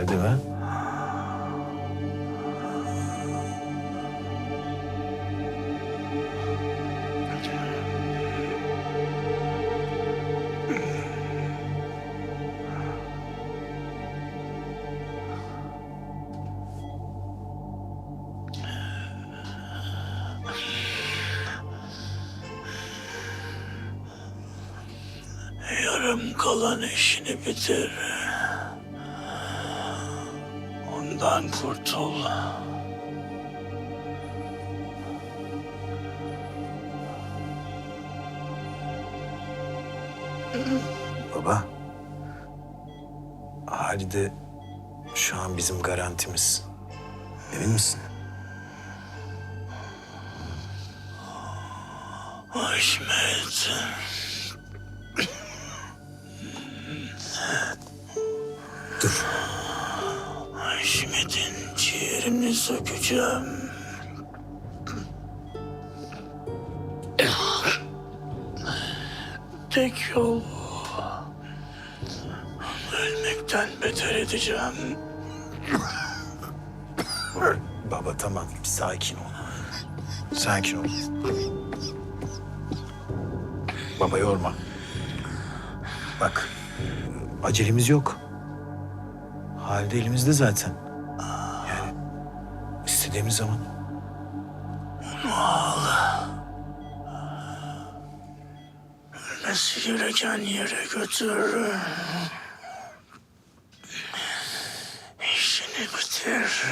Mi? Yarım kalan işini bitir. Ondan kurtul. Baba. Halide şu an bizim garantimiz. Emin misin? Haşmet. Dur. Ciğerini sökeceğim. Tek yol. Ölmekten beter edeceğim. Baba tamam sakin ol. Sakin ol. Baba yorma. Bak acelemiz yok. Halde elimizde zaten. İstediğimiz zaman. Ölmesi gereken yere götür. İşini bitir.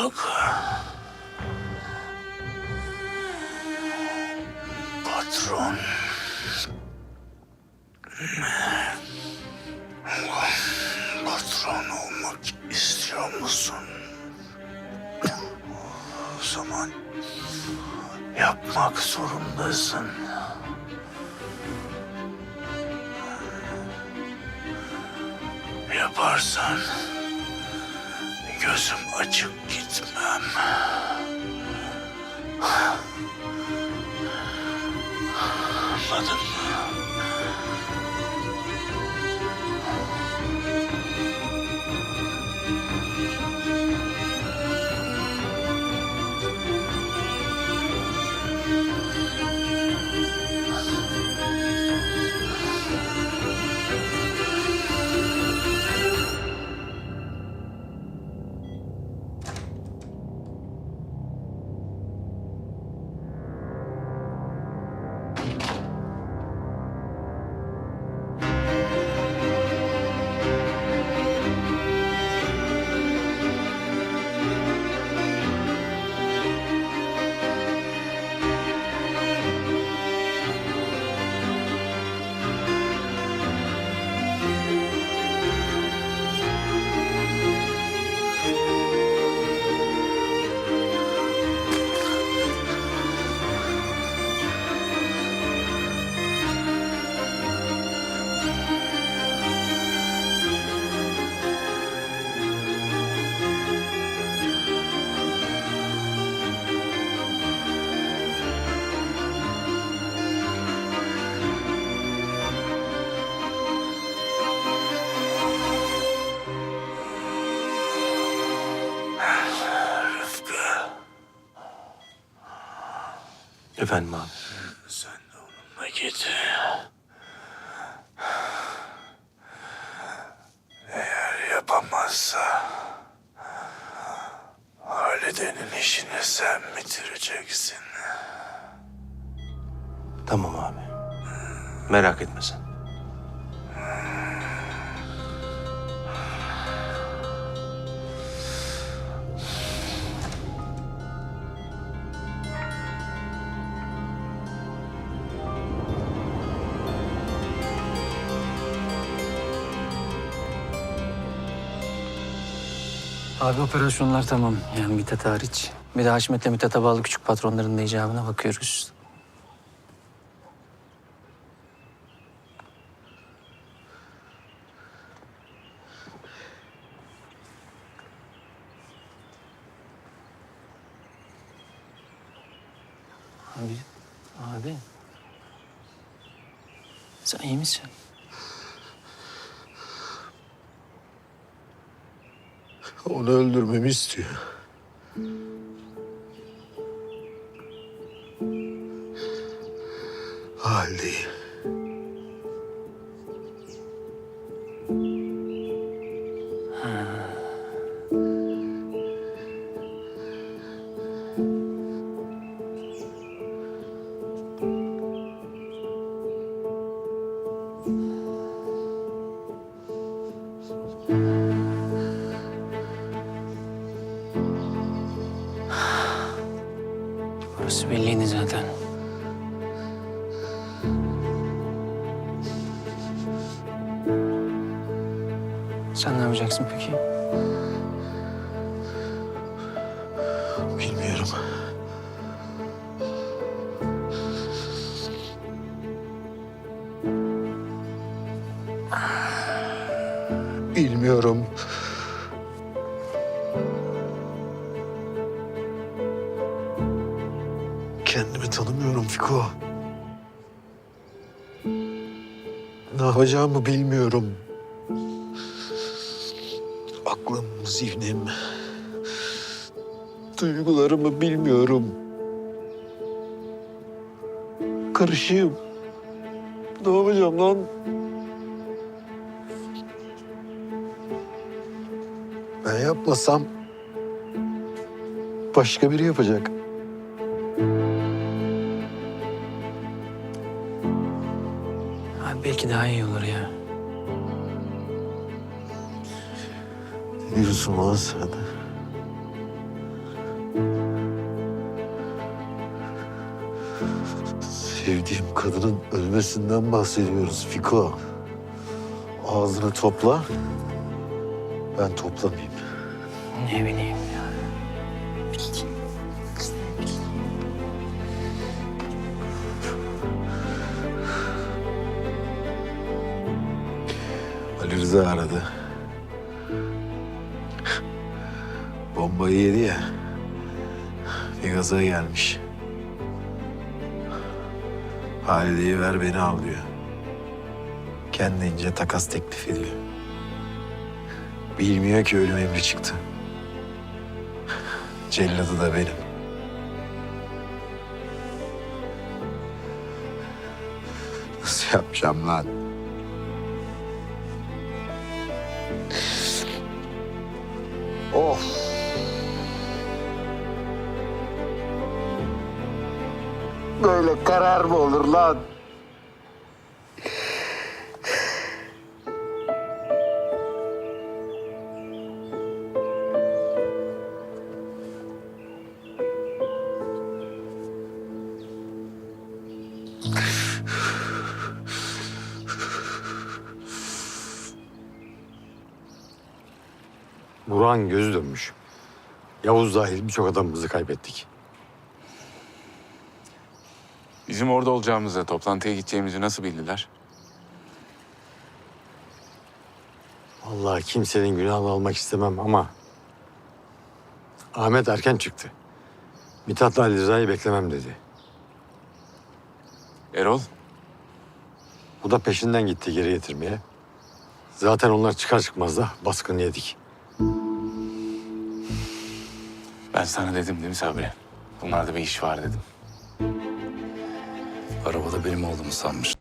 Bırak. Patron. Patron olmak istiyor musun? O zaman yapmak zorundasın. Yaparsan gözüm açık gitmem. Anladın mı? Efendim abi. sen de onunla git. Eğer yapamazsa Halide'nin işini sen bitireceksin. Tamam abi. Merak etme sen. Abi operasyonlar tamam. Yani Mithat hariç. Bir de Haşmet'le Mithat'a bağlı küçük patronların da icabına bakıyoruz. Abi, abi. Sen iyi misin? Onu öldürmemi istiyor. Haldeyim. Orası belliydi zaten. Sen ne yapacaksın peki? Bilmiyorum. Bilmiyorum. Kendimi tanımıyorum Fiko. Ne yapacağımı bilmiyorum. Aklım, zihnim, duygularımı bilmiyorum. Karışığım. Ne yapacağım lan? Ben yapmasam başka biri yapacak. Daha iyi olur ya. Ne diyorsun lan sen? Sevdiğim kadının ölmesinden bahsediyoruz Fiko. Ağzını topla. Ben toplamayayım. Ne bileyim ya. Ali Rıza aradı. Bombayı yedi ya. Bir gaza gelmiş. Halide'yi ver beni al diyor. Kendince takas teklif ediyor. Bilmiyor ki ölüm emri çıktı. Celladı da benim. Nasıl yapacağım lan? Lan? Burak'ın gözü dönmüş. Yavuz dahil birçok adamımızı kaybettik. Bizim orada olacağımızı, toplantıya gideceğimizi nasıl bildiler? Vallahi kimsenin günahını almak istemem ama... Ahmet erken çıktı. Mithat'la Ali Rıza'yı beklemem dedi. Erol, Bu da peşinden gitti geri getirmeye. Zaten onlar çıkar çıkmaz da baskını yedik. ben sana dedim değil mi Sabri? Bunlarda bir iş var dedim. Arabada benim olduğumu sanmış.